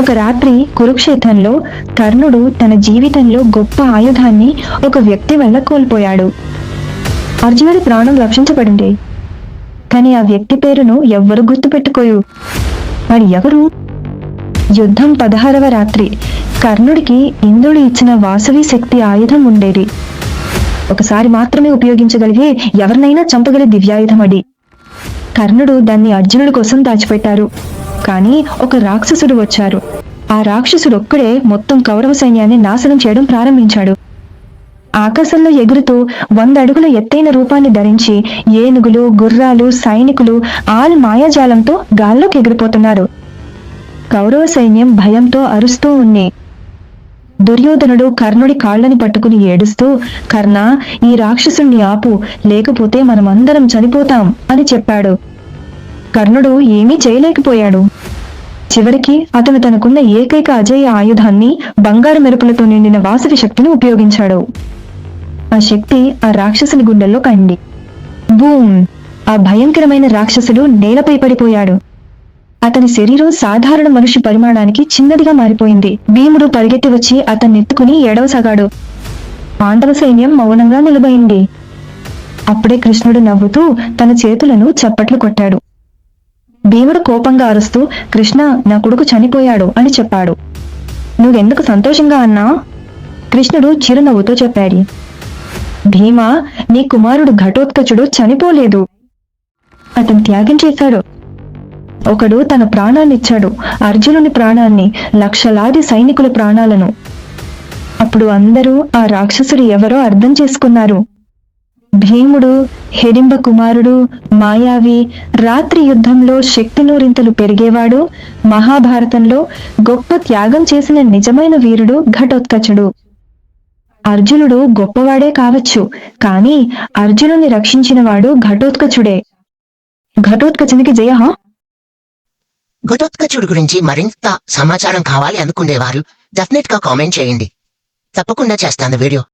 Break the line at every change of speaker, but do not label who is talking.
ఒక రాత్రి కురుక్షేత్రంలో కర్ణుడు తన జీవితంలో గొప్ప ఆయుధాన్ని ఒక వ్యక్తి వల్ల కోల్పోయాడు. అర్జునుడి ప్రాణం రక్షించబడింది. కానీ ఆ వ్యక్తి పేరును ఎవ్వరు గుర్తుపెట్టుకోరు. వాడు ఎవరు? యుద్ధం పదహారవ రాత్రి. కర్ణుడికి ఇంద్రుడు ఇచ్చిన వాసవి శక్తి ఆయుధం ఉండేది. ఒకసారి మాత్రమే ఉపయోగించగలిగే ఎవరినైనా చంపగల దివ్యాయుధం అది. కర్ణుడు దాన్ని అర్జునుడి కోసం దాచిపెట్టారు. కానీ ఒక రాక్షసుడు వచ్చారు. ఆ రాక్షసుడు ఒక్కడే మొత్తం కౌరవ సైన్యాన్ని నాశనం చేయడం ప్రారంభించాడు. ఆకాశంలో ఎగురుతూ వంద అడుగుల ఎత్తైన రూపాన్ని ధరించి ఏనుగులు గుర్రాలు సైనికులు ఆల్ మాయాజాలంతో గాల్లోకి ఎగిరిపోతున్నారు. కౌరవ సైన్యం భయంతో అరుస్తూ ఉంది. దుర్యోధనుడు కర్ణుడి కాళ్ళని పట్టుకుని ఏడుస్తూ కర్ణ ఈ రాక్షసుణ్ణి ఆపు లేకపోతే మనమందరం చనిపోతాం అని చెప్పాడు. కర్ణుడు ఏమీ చేయలేకపోయాడు. చివరికి అతను తనకున్న ఏకైక అజేయ ఆయుధాన్ని బంగారు మెరుపులతో నిండిన వాసవి శక్తిని ఉపయోగించాడు. ఆ శక్తి ఆ రాక్షసుని గుండెల్లో కండి. బూమ్! ఆ భయంకరమైన రాక్షసుడు నేలపై పడిపోయాడు. అతని శరీరం సాధారణ మనిషి పరిమాణానికి చిన్నదిగా మారిపోయింది. భీముడు పరిగెత్తి వచ్చి అతన్ని ఎత్తుకుని ఏడవసాగాడు. పాండవ సైన్యం మౌనంగా నిలబడింది. అప్పుడే కృష్ణుడు నవ్వుతూ తన చేతులను చప్పట్లు కొట్టాడు. భీముడు కోపంగా అరుస్తూ కృష్ణ నా కొడుకు చనిపోయాడు అని చెప్పాడు. నువ్వెందుకు సంతోషంగా అన్నా? కృష్ణుడు చిరునవ్వుతో చెప్పాడు. భీమా నీ కుమారుడు ఘటోత్కచుడు చనిపోలేదు. అతను త్యాగం చేశాడు. ఒకడు తన ప్రాణాన్నిచ్చాడు అర్జునుని ప్రాణాన్ని లక్షలాది సైనికుల ప్రాణాలను. అప్పుడు అందరూ ఆ రాక్షసుడు ఎవరో అర్థం చేసుకున్నారు. భీముడు హిడింబ కుమారుడు మాయావి రాత్రి యుద్ధంలో శక్తి నూరింతలు పెరిగేవాడు. మహాభారతంలో గొప్ప త్యాగం చేసిన నిజమైన వీరుడు ఘటోత్కచుడు. అర్జునుడు గొప్పవాడే కావచ్చు కానీ అర్జునుని రక్షించినవాడు ఘటోత్కచుడే. ఘటోత్కచునికి జయ
ఘటోత్కచుడు గురించి మరింత సమాచారం కావాలి అనుకునేవారు డెఫినెట్గా కామెంట్ చేయండి. తప్పకుండా చేస్తాను వీడియో.